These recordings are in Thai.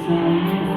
แสงไฟ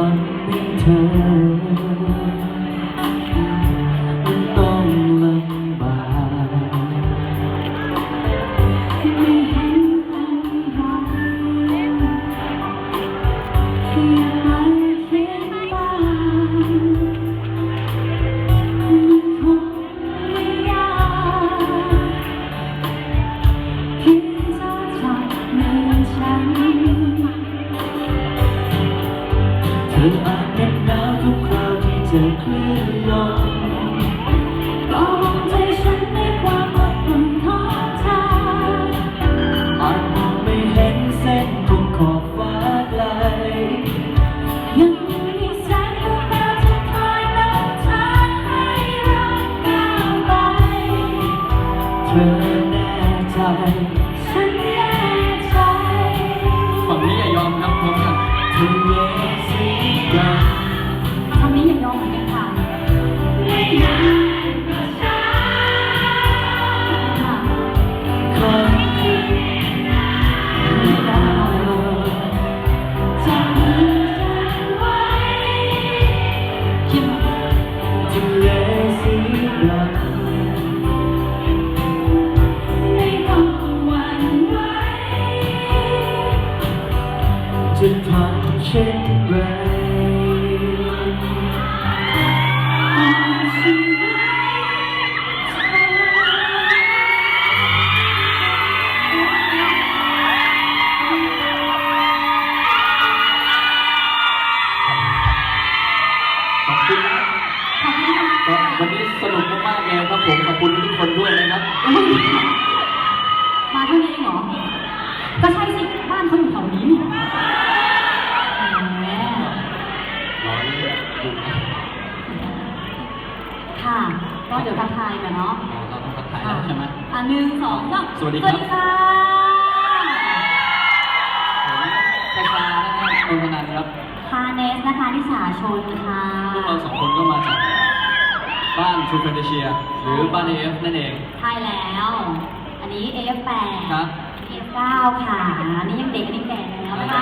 อ ออาจเหน็บหนาวทุกคราวที่เจอเคลื่อนลมลองใจฉันด้วยความอบอุ่นของเธออาจมองไม่เห็นเส้นตรงขอบฟ้าไกล ยังมีแสงดวงดาวที่คอยนำทางให้เราก้าวไป เธอแน่ใจ ช่นไรขอบคุณนะขอบคุณค่ะวันนี้สนุกมากๆเลยครับผม ขอบคุณทุกคนด้วย ค่ะ ก็เดี๋ยวทักทายกันเนาะเราต้องทักทายแล้วใช่ไหมอะหนึ่งสองสามสวัสดีครับ สวัสดีค่ะผมกระชานะครับคุณพนันครับคาเนสนะคะนิสาชนค่ะ พวกเราสองคนก็มาจากบ้านทูเฟนเชีย หรือบ้านเอฟนั่นเอง ใช่แล้ว อันนี้ F8 ครับ F9 ค่ะอันนี้ยังเด็กอันนี้แก่แล้วนะคะ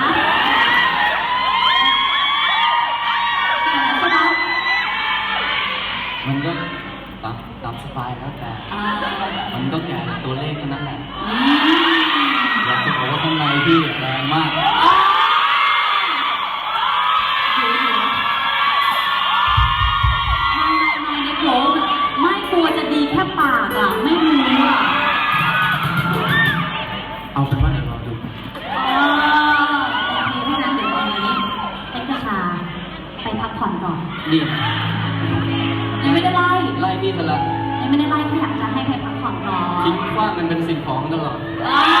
ามตามสไตล์แล้วแต่อ่ามันก็แก่แต่ตัวเลขเท่านั้นแหละอืมอยากจะบอกว่าข้างในพี่แรงมากไม่ไม่ไม่เน็กโลกไม่กลัวจะดีแค่ปากอะ ไม่รู้อะเอาเป็นว่าเดี๋ยวรอดูเออโอเคเพราะฉะนั้นเดี๋ยวตอนนี้เอ็กซ์ชาไปพักผ่อนก่อนนี่ยังไม่ได้ไล่ ไล่พี่ซะละยัง ไม่ได้ไล่แค่อยากจะให้เพลงพักผ่อนน้องทิ้งขว้างมันเป็นสิ่งของตลอดอ่าส่งมาสักขนาดนี้แล้ว